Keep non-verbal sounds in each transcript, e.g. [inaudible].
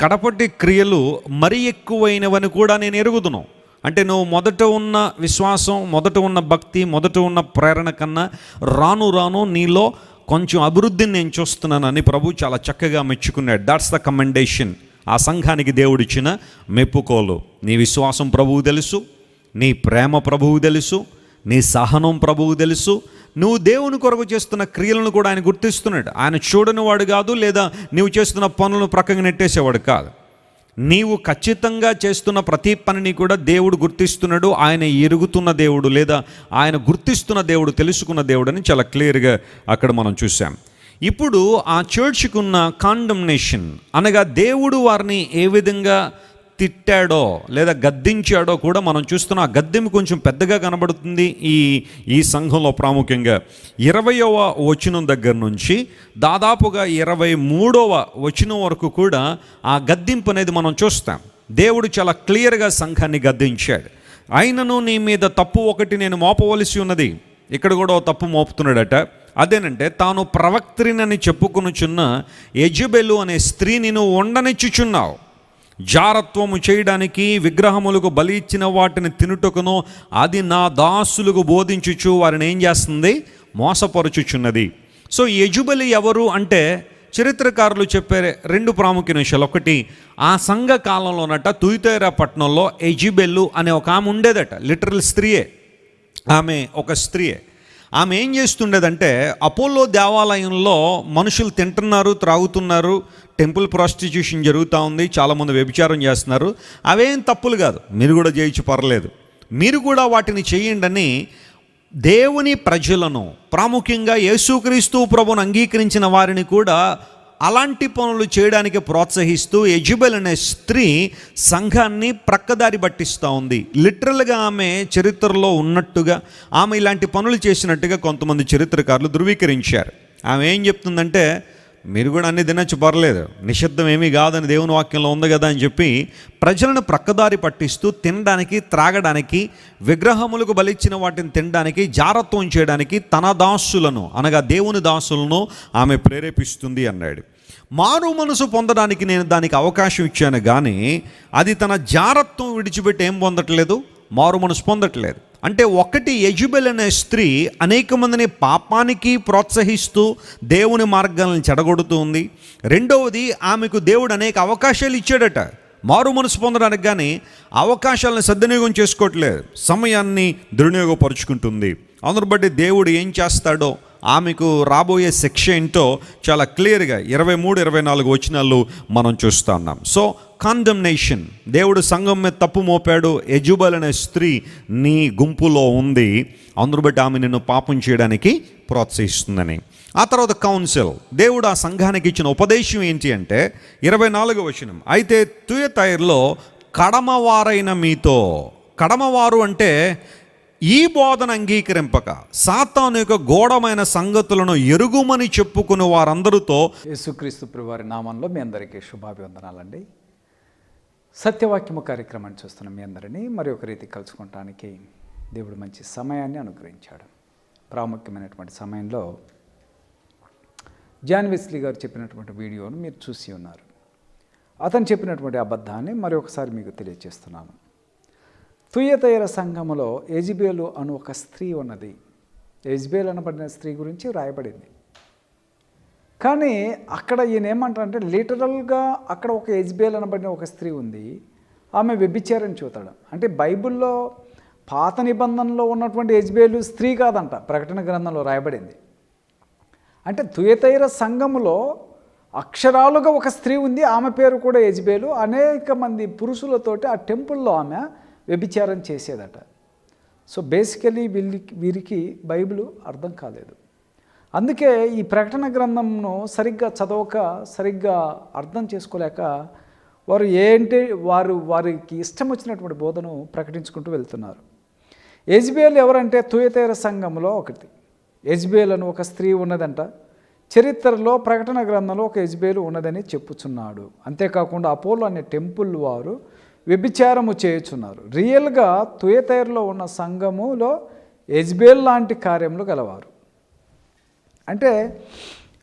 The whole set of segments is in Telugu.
కడపటి క్రియలు మరి ఎక్కువైనవని కూడా నేను ఎరుగుదును. అంటే నువ్వు మొదట ఉన్న విశ్వాసం మొదట ఉన్న భక్తి మొదట ఉన్న ప్రేరణ కన్నా రాను రాను నీలో కొంచెం అభివృద్ధిని నేను చూస్తున్నానని ప్రభు చాలా చక్కగా మెచ్చుకున్నాడు. దాట్స్ ద కమెండేషన్ ఆ సంఘానికి దేవుడిచ్చిన మెప్పుకోలు. నీ విశ్వాసం ప్రభువు తెలుసు నీ ప్రేమ ప్రభువు తెలుసు నీ సహనం ప్రభువు తెలుసు. నువ్వు దేవుని కొరకు చేస్తున్న క్రియలను కూడా ఆయన గుర్తిస్తున్నాడు. ఆయన చూడని వాడు కాదు లేదా నీవు చేస్తున్న పనులను ప్రక్కగా నెట్టేసేవాడు కాదు. నీవు ఖచ్చితంగా చేస్తున్న ప్రతి పనిని కూడా దేవుడు గుర్తిస్తున్నాడు. ఆయన ఎరుగుతున్న దేవుడు లేదా ఆయన గుర్తిస్తున్న దేవుడు తెలుసుకున్న దేవుడు అని చాలా క్లియర్గా అక్కడ మనం చూసాం ఇప్పుడు ఆ చర్చ్కున్న కాండమ్నేషన్ అనగా దేవుడు వారిని ఏ విధంగా తిట్టాడో లేదా గద్దించాడో కూడా మనం చూస్తున్న. ఆ గద్దెం కొంచెం పెద్దగా కనబడుతుంది ఈ ఈ సంఘంలో ప్రాముఖ్యంగా. ఇరవయవ వచనం దగ్గర నుంచి దాదాపుగా ఇరవై మూడవ వచనం వరకు కూడా ఆ గద్దింపు అనేది మనం చూస్తాం. దేవుడు చాలా క్లియర్గా సంఘాన్ని గద్దించాడు. అయినను నీ మీద తప్పు ఒకటి నేను మోపవలసి ఉన్నది. ఇక్కడ కూడా తప్పు మోపుతున్నాడట. అదేనంటే తాను ప్రవక్త్రినని చెప్పుకొనుచున్న యజబెలు అనే స్త్రీని నువ్వు ఉండనిచ్చుచున్నావు. జారత్వము చేయడానికి విగ్రహములకు బలి ఇచ్చిన వాటిని తినుటకును అది నా దాసులకు బోధించుచు వారిని ఏం చేస్తుంది? మోసపరుచుచున్నది. సో యజుబలి ఎవరు అంటే చరిత్రకారులు చెప్పే రెండు ప్రాముఖ్య విషయాలు ఒకటి ఆ సంఘ కాలంలోనట తుయితేరా పట్టణంలో ఎజిబెల్లు అనే ఒక ఆమె ఉండేదట. లిటరల్ స్త్రీయే. ఆమె ఒక స్త్రీయే. ఆమె ఏం చేస్తుండేదంటే అపోలో దేవాలయంలో మనుషులు తింటున్నారు త్రాగుతున్నారు టెంపుల్ ప్రాస్టిట్యూషన్ జరుగుతూ ఉంది చాలామంది వ్యభిచారం చేస్తున్నారు. అవేం తప్పులు కాదు. మీరు కూడా చేయించి పర్లేదు. మీరు కూడా వాటిని చేయండి దేవుని ప్రజలను ప్రాముఖ్యంగా యేసుక్రీస్తు ప్రభును అంగీకరించిన వారిని కూడా అలాంటి పనులు చేయడానికి ప్రోత్సహిస్తూ ఎజుబెల్ అనే స్త్రీ సంఘాన్ని ప్రక్కదారి పట్టిస్తూ ఉంది. లిటరల్గా ఆమె చరిత్రలో ఉన్నట్టుగా ఆమె ఇలాంటి పనులు చేసినట్టుగా కొంతమంది చరిత్రకారులు ధృవీకరించారు. ఆమె ఏం చెప్తుందంటే మీరు కూడా అన్ని తినచ్చు పర్లేదు. నిషిద్ధం ఏమీ కాదని దేవుని వాక్యంలో ఉంది కదా అని చెప్పి ప్రజలను ప్రక్కదారి పట్టిస్తూ తినడానికి త్రాగడానికి విగ్రహములకు బలిచ్చిన వాటిని తినడానికి జారత్వం చేయడానికి తన దాసులను అనగా దేవుని దాసులను ఆమె ప్రేరేపిస్తుంది అన్నాడు. మారు మనసు పొందడానికి నేను దానికి అవకాశం ఇచ్చాను కానీ అది తన జారత్వం విడిచిపెట్టి ఏం పొందట్లేదు? మారు మనసు పొందట్లేదు. అంటే ఒకటి యజుబెల్ అనే స్త్రీ అనేక మందిని పాపానికి ప్రోత్సహిస్తూ దేవుని మార్గాలను చెడగొడుతూ ఉంది. రెండవది ఆమెకు దేవుడు అనేక అవకాశాలు ఇచ్చాడట. మారు మనసు పొందడానికి కానీ అవకాశాలను సద్వినియోగం చేసుకోవట్లేదు. సమయాన్ని దుర్వినియోగపరుచుకుంటుంది. అందును బట్టి దేవుడు ఏం చేస్తాడో ఆమెకు రాబోయే శిక్ష ఏంటో చాలా క్లియర్గా ఇరవై మూడు ఇరవై నాలుగు వచనాలు మనం చూస్తూ ఉన్నాం. సో కాండమ్నేషన్ దేవుడు సంఘం మీద తప్పు మోపాడు. ఎజుబల్ అనే స్త్రీ నీ గుంపులో ఉంది. అందును బట్టి ఆమె నిన్ను పాపం చేయడానికి ప్రోత్సహిస్తుందని. ఆ తర్వాత కౌన్సిల్ దేవుడు ఆ సంఘానికి ఇచ్చిన ఉపదేశం ఏంటి అంటే ఇరవై నాలుగు వచనం. అయితే తుయతైర్లో కడమవారైన మీతో. కడమవారు అంటే ఈ బోధన అంగీకరింపక సాతాను యొక్క గోడమైన సంగతులను ఎరుగుమని చెప్పుకుని వారందరితో యేసుక్రీస్తు వారి నామంలో మీ అందరికీ శుభాభివందనాలండి. సత్యవాక్యము కార్యక్రమాన్ని చూస్తున్న మీ అందరినీ మరి ఒక రీతి కలుసుకోవటానికి దేవుడు మంచి సమయాన్ని అనుగ్రహించాడు. ప్రాముఖ్యమైనటువంటి సమయంలో జాన్ వెస్లీ గారు చెప్పినటువంటి వీడియోను మీరు చూసి ఉన్నారు. అతను చెప్పినటువంటి అబద్ధాన్ని మరి ఒకసారి మీకు తెలియజేస్తున్నాను. తుయ్యతైర సంఘములో ఎజిబేలు అను ఒక స్త్రీ ఉన్నది. ఎజిబేల్ అనబడిన స్త్రీ గురించి రాయబడింది. కానీ అక్కడ ఈయన ఏమంటారంటే లిటరల్గా అక్కడ ఒక ఎజ్బేల్ అనబడిన ఒక స్త్రీ ఉంది. ఆమె వ్యభిచారం చూతాడు. అంటే బైబిల్లో పాత నిబంధనలో ఉన్నటువంటి ఎజ్బేలు స్త్రీ కాదంట ప్రకటన గ్రంథంలో రాయబడింది. అంటే తుయతైర సంఘములో అక్షరాలుగా ఒక స్త్రీ ఉంది ఆమె పేరు కూడా ఎజ్బేలు అనేక మంది పురుషులతోటి ఆ టెంపుల్లో ఆమె వ్యభిచారం చేసేదట. సో బేసికలీ వీళ్ళకి వీరికి బైబిల్ అర్థం కాలేదు. అందుకే ఈ ప్రకటన గ్రంథంను సరిగ్గా చదవక సరిగ్గా అర్థం చేసుకోలేక వారు ఏంటి వారు వారికి ఇష్టం వచ్చినటువంటి బోధను ప్రకటించుకుంటూ వెళ్తున్నారు. ఎజ్బేల్ ఎవరంటే తుయతేర సంఘంలో ఒకటి. ఎజ్బేల్ అని ఒక స్త్రీ ఉన్నదంట. చరిత్రలో ప్రకటన గ్రంథంలో ఒక ఎజ్బేలు ఉన్నదని చెప్పుచున్నాడు. అంతేకాకుండా అపోలో అనే టెంపుల్ వారు వ్యభిచారము చేయుచున్నారు. రియల్గా తుయతైర్లో ఉన్న సంఘములో ఎజ్బేల్ లాంటి కార్యములు గలవారు. అంటే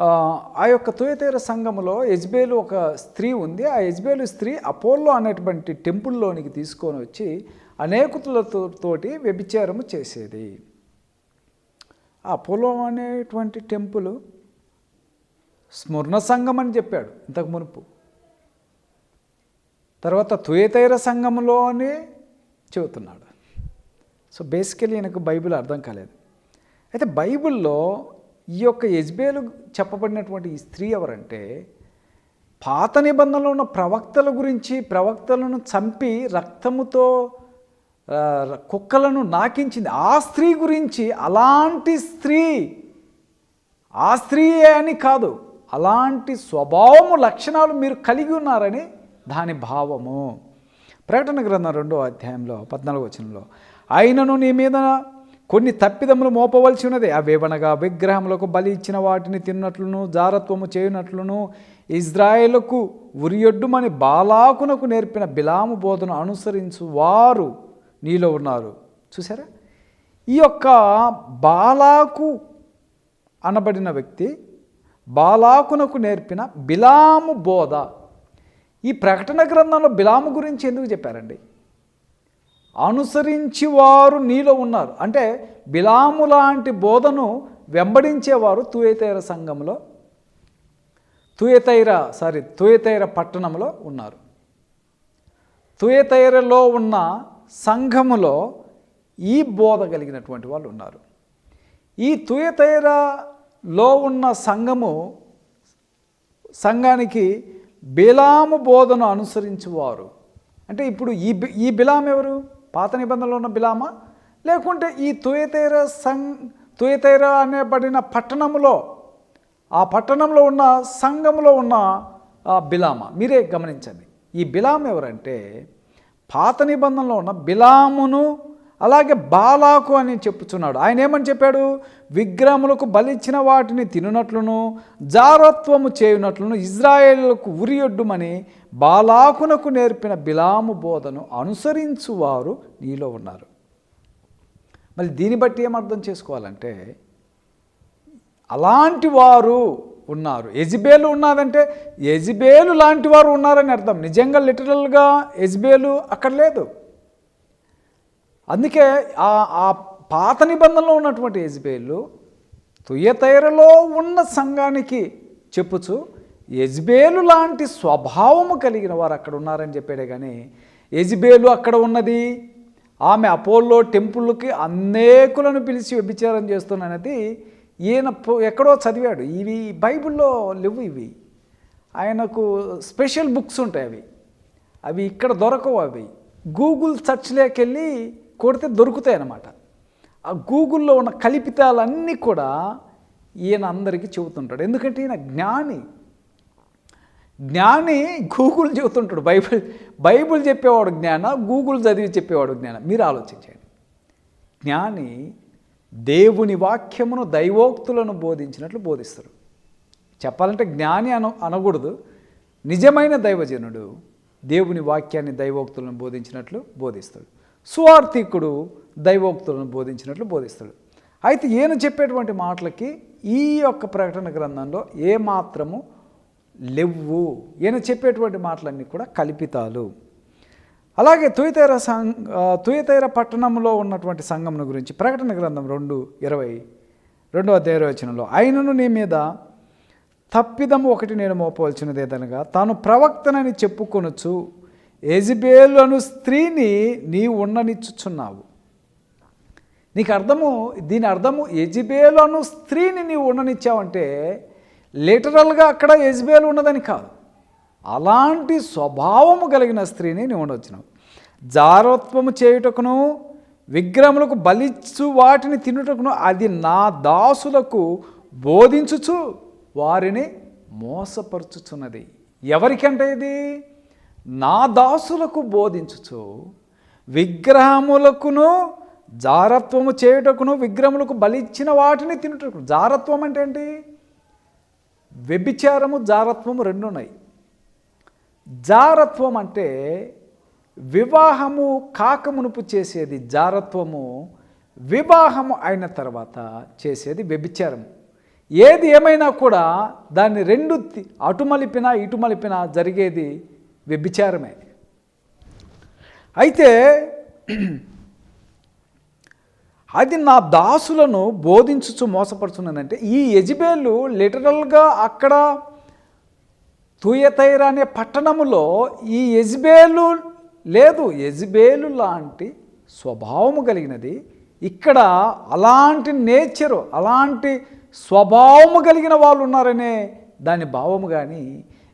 ఆ, యొక్క తుయతేర సంఘములో యజ్బేలు ఒక స్త్రీ ఉంది. ఆ యజ్బేలు స్త్రీ అపోల్లో అనేటువంటి టెంపుల్లోనికి తీసుకొని వచ్చి అనేకులతో తోటి వ్యభిచారము చేసేది. అపోలో అనేటువంటి టెంపుల్ స్మరణ సంఘం అని చెప్పాడు ఇంతకు మునుపు. తర్వాత తుయతైర సంఘంలో అని చెబుతున్నాడు. సో బేసికలీ ఈయనకు బైబిల్ అర్థం కాలేదు. అయితే బైబిల్లో ఈ యొక్క యజ్బేలు చెప్పబడినటువంటి ఈ స్త్రీ ఎవరంటే పాత నిబంధనలో ఉన్న ప్రవక్తల గురించి ప్రవక్తలను చంపి రక్తముతో కుక్కలను నాకించింది. ఆ స్త్రీ గురించి అలాంటి స్త్రీ ఆ స్త్రీయే అని కాదు. అలాంటి స్వభావము లక్షణాలు మీరు కలిగి ఉన్నారని దాని భావము. ప్రకటన గ్రంథం రెండో అధ్యాయంలో పద్నాలుగు వచనంలో అయినను నీ మీద కొన్ని తప్పిదములు మోపవలసి ఉన్నది. అవేవనగా విగ్రహములకు బలి ఇచ్చిన వాటిని తిన్నట్లును జారత్వము చేయనట్లును ఇజ్రాయేలుకు ఉరియొడ్డుమని బాలాకునకు నేర్పిన బిలాము బోధను అనుసరించు వారు నీలో ఉన్నారు. చూసారా ఈ యొక్క బాలాకు అనబడిన వ్యక్తి బాలాకునకు నేర్పిన బిలాము బోధ ఈ ప్రకటన గ్రంథంలో బిలాము గురించి ఎందుకు చెప్పారండి? అనుసరించి వారు నీలో ఉన్నారు. అంటే బిలాము లాంటి బోధను వెంబడించేవారు తుయతైర సంఘంలో తుయతైర సారీ తుయతైర పట్టణంలో ఉన్నారు. తుయతైరలో ఉన్న సంఘములో ఈ బోధ కలిగినటువంటి వాళ్ళు ఉన్నారు. ఈ తుయతైరలో ఉన్న సంఘము సంఘానికి బిలాము బోధను అనుసరించువారు. అంటే ఇప్పుడు ఈ ఈ బిలాం ఎవరు? పాత నిబంధనలో ఉన్న బిలామా? లేకుంటే ఈ తుయతేర సం తుయతేర అనేబడిన పట్టణంలో ఆ పట్టణంలో ఉన్న సంఘంలో ఉన్న బిలామ. మీరే గమనించండి. ఈ బిలాం ఎవరంటే పాత నిబంధనలో ఉన్న బిలామును అలాగే బాలాకు అని చెప్పుచున్నాడు. ఆయన ఏమని చెప్పాడు? విగ్రహములకు బలిచ్చిన వాటిని తినునట్లును జారత్వము చేయునట్లును ఇజ్రాయేళ్ళకు ఉరియొడ్డుమని బాలాకునకు నేర్పిన బిలాము బోధను అనుసరించువారు నీలో ఉన్నారు. మరి దీన్ని బట్టి ఏం అర్థం చేసుకోవాలంటే అలాంటి వారు ఉన్నారు. ఎజిబేలు ఉన్నారంటే ఎజిబేలు లాంటి వారు ఉన్నారని అర్థం. నిజంగా లిటరల్గా ఎజిబేలు అక్కడ లేదు. అందుకే ఆ ఆ పాత నిబంధనలో ఉన్నటువంటి ఎజ్బేలు తుయతైరలో ఉన్న సంఘానికి చెప్పుచు ఎజ్బేలు లాంటి స్వభావము కలిగిన వారు అక్కడ ఉన్నారని చెప్పాడే కానీ ఎజ్బేలు అక్కడ ఉన్నది ఆమె అపోల్లో టెంపుల్కి అనేకులను పిలిచి వ్యభిచారం చేస్తున్నది ఈయన ఎక్కడో చదివాడు. ఇవి బైబిల్లో లేవు ఇవి. ఆయనకు స్పెషల్ బుక్స్ ఉంటాయి అవి. అవి ఇక్కడ దొరకవు అవి. గూగుల్ సెర్చ్లోకి వెళ్ళి కొడితే దొరుకుతాయి అన్నమాట ఆ గూగుల్లో ఉన్న కల్పితాలన్నీ కూడా ఈయన అందరికీ చెబుతుంటాడు. ఎందుకంటే ఈయన జ్ఞాని. జ్ఞాని గూగుల్ చెబుతుంటాడు. బైబిల్ బైబిల్ చెప్పేవాడు జ్ఞాన గూగుల్ చదివి చెప్పేవాడు జ్ఞాన. మీరు ఆలోచించండి. జ్ఞాని దేవుని వాక్యమును దైవోక్తులను బోధించినట్లు బోధిస్తారు చెప్పాలంటే జ్ఞాని అన అనకూడదు. నిజమైన దైవజనుడు దేవుని వాక్యాన్ని దైవోక్తులను బోధించినట్లు బోధిస్తాడు. సువార్థికుడు దైవోక్తులను బోధించినట్లు బోధిస్తాడు. అయితే ఈయన చెప్పేటువంటి మాటలకి ఈ యొక్క ప్రకటన గ్రంథంలో ఏ మాత్రము లేవు. ఈయన చెప్పేటువంటి మాటలన్నీ కూడా కల్పితాలు. అలాగే తుయతైర సం ఆ, తుయతైర పట్టణంలో ఉన్నటువంటి సంఘమును గురించి ప్రకటన గ్రంథం రెండు ఇరవై రెండో అధ్యయవచనంలో ఆయనను నీ మీద తప్పిదము ఒకటి నేను మోపవలసినదేదనగా తాను ప్రవక్తనని చెప్పుకొనొచ్చు ఏజిబేలు అను స్త్రీని నీవు ఉండనిచ్చుచున్నావు. నీకు అర్థము దీని అర్థము ఎజిబేలు అను స్త్రీని నీవు ఉండనిచ్చావంటే లిటరల్గా అక్కడ ఎజిబేలు ఉన్నదని కాదు. అలాంటి స్వభావము కలిగిన స్త్రీని నీవు ఉండొచ్చినావు. జారత్వము చేయుటకును విగ్రహములకు బలిచ్చు వాటిని తినుటకును అది నా దాసులకు బోధించుచు వారిని మోసపరుచుచున్నది. ఎవరికంటే ఇది? నా దాసులకు బోధించుచు విగ్రహములకును జారత్వము చేయుటకును విగ్రహములకు బలిచ్చిన వాటిని తినుటకు. జారత్వం అంటే ఏంటి? వ్యభిచారము జారత్వము రెండు ఉన్నాయి. జారత్వం అంటే వివాహము కాకమునుపు చేసేది జారత్వము వివాహము అయిన తర్వాత చేసేది వ్యభిచారము. ఏది ఏమైనా కూడా దాన్ని రెండు అటు మలిపినా ఇటు మలిపినా జరిగేది వ్యభిచారమే. అయితే అది నా దాసులను బోధించుచు మోసపరుచున్నదంటే ఈ యజ్బేలు లిటరల్గా అక్కడ తుయతైర అనే పట్టణములో ఈ యజ్బేలు లేదు. యజ్బేలు లాంటి స్వభావము కలిగినది. ఇక్కడ అలాంటి నేచరు అలాంటి స్వభావము కలిగిన వాళ్ళు ఉన్నారనే దాని భావము కానీ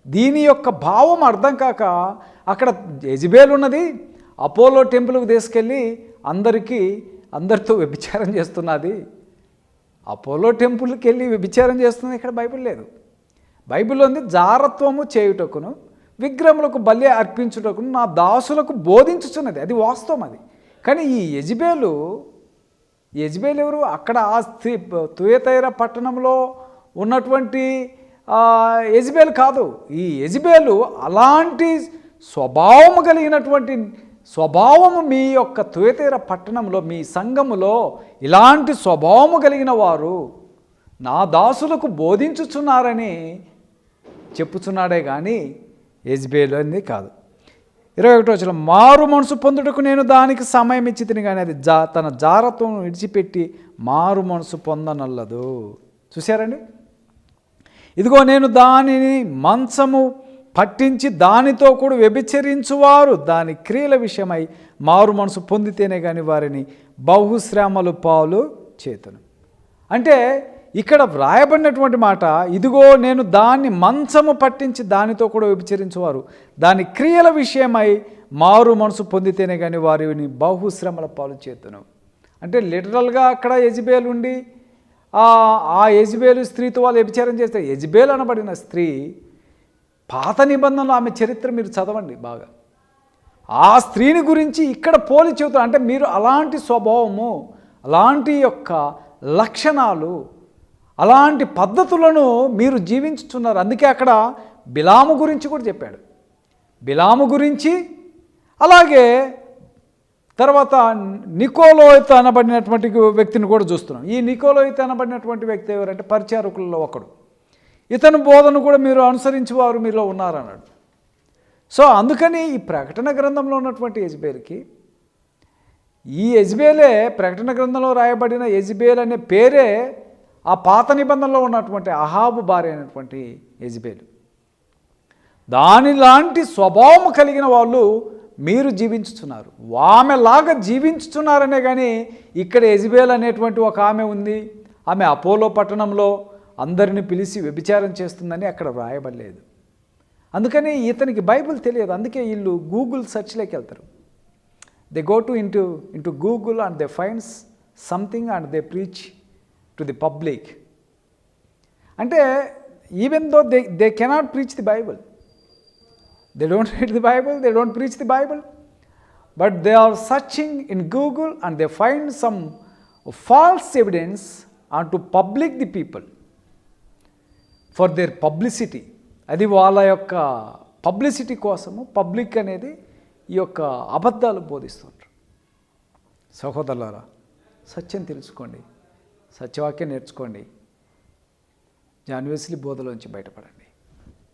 దీని యొక్క భావం అర్థం కాక అక్కడ యజ్బేలు ఉన్నది అపోలో టెంపుల్కి తీసుకెళ్ళి అందరికీ అందరితో వ్యభిచారం చేస్తున్నది. అపోలో టెంపుల్కి వెళ్ళి వ్యభిచారం చేస్తుంది ఇక్కడ బైబిల్ లేదు. బైబిల్లో ఉంది జారత్వము చేయుటకును విగ్రహములకు బలి అర్పించుటకును నా దాసులకు బోధించుచున్నది. అది వాస్తవం అది. కానీ ఈ యజ్బేలు యజ్బేలు ఎవరు? అక్కడ ఆ స్త్రీ తుయతైర పట్టణంలో ఉన్నటువంటి ఆ, కాదు. ఈ యజ్బేలు అలాంటి స్వభావము కలిగినటువంటి స్వభావము మీ యొక్క తుయతీర పట్టణంలో మీ సంఘములో ఇలాంటి స్వభావము కలిగిన వారు నా దాసులకు బోధించుచున్నారని చెప్పుచున్నాడే కానీ యజ్బేలు అనేది కాదు. ఇరవై ఒకటో వచ్చిన మారు మనసు పొందుటకు నేను దానికి సమయం ఇచ్చి తిని కానీ అది జా తన జారత్వం విడిచిపెట్టి మారు మనసు పొందనల్లదు. చూశారండి? ఇదిగో నేను దానిని మంచము పట్టించి దానితో కూడా వ్యభిచరించువారు. దాని క్రియల విషయమై మారు మనసు పొందితేనే కానీ వారిని బహుశ్రమలు పాలు చేతును. అంటే ఇక్కడ వ్రాయబడినటువంటి మాట ఇదిగో నేను దాన్ని మంచము పట్టించి దానితో కూడా వ్యభిచరించువారు. దాని క్రియల విషయమై మారు మనసు పొందితేనే కానీ వారిని బహుశ్రమల పాలు చేతును. అంటే లిటరల్గా అక్కడ యజ్బేలు ఉండి ఆ యజ్బేలు స్త్రీతో వాళ్ళు వ్యభిచారం చేస్తే యజ్బేలు అనబడిన స్త్రీ పాత నిబంధనలు ఆమె చరిత్ర మీరు చదవండి బాగా. ఆ స్త్రీని గురించి ఇక్కడ పోలి చెబుతారు అంటే మీరు అలాంటి స్వభావము అలాంటి యొక్క లక్షణాలు అలాంటి పద్ధతులను మీరు జీవించుతున్నారు. అందుకే అక్కడ బిలాము గురించి కూడా చెప్పాడు. బిలాము గురించి అలాగే తర్వాత నికోలోయిత అనబడినటువంటి వ్యక్తిని కూడా చూస్తున్నాం. ఈ నికోలోయిత అనబడినటువంటి వ్యక్తి ఎవరంటే పరిచారకులలో ఒకడు. ఇతని బోధను కూడా మీరు అనుసరించేవారు మీలో ఉన్నారన్నాడు. సో అందుకని ఈ ప్రకటన గ్రంథంలో ఉన్నటువంటి యజ్బేల్కి ఈ యజ్బేలే ప్రకటన గ్రంథంలో రాయబడిన యజ్బేల్ అనే పేరే ఆ పాత నిబంధనలో ఉన్నటువంటి అహాబు భార్య అయినటువంటి యజ్బేలు. దానిలాంటి స్వభావం కలిగిన వాళ్ళు మీరు జీవించుతున్నారు. ఆమెలాగా జీవించుతున్నారనే కానీ ఇక్కడ ఎజిబేల్ అనేటువంటి ఒక ఆమె ఉంది. ఆమె అపోలో పట్టణంలో అందరిని పిలిచి వ్యభిచారం చేస్తుందని అక్కడ వ్రాయబడలేదు. అందుకని ఇతనికి బైబిల్ తెలియదు. అందుకే వీళ్ళు గూగుల్ సెర్చ్లోకి వెళ్తారు. They go to into into Google and they finds something and they preach to the public అంటే even though they they cannot preach the Bible they don't [laughs] read the Bible they don't preach the Bible but they are searching in Google and they find some false evidence and to public the people for their publicity అది వాళ్ళ యొక్క పబ్లిసిటీ కోసము పబ్లిక్ అనేది ఈ యొక్క అబద్ధాలు బోధిస్తుంటారు సహోదరులారా సత్యం తెలుసుకోండి సత్యవాక్యం నేర్చుకోండి. జాన్వేసిలి బోధలోంచి బయటపడండి.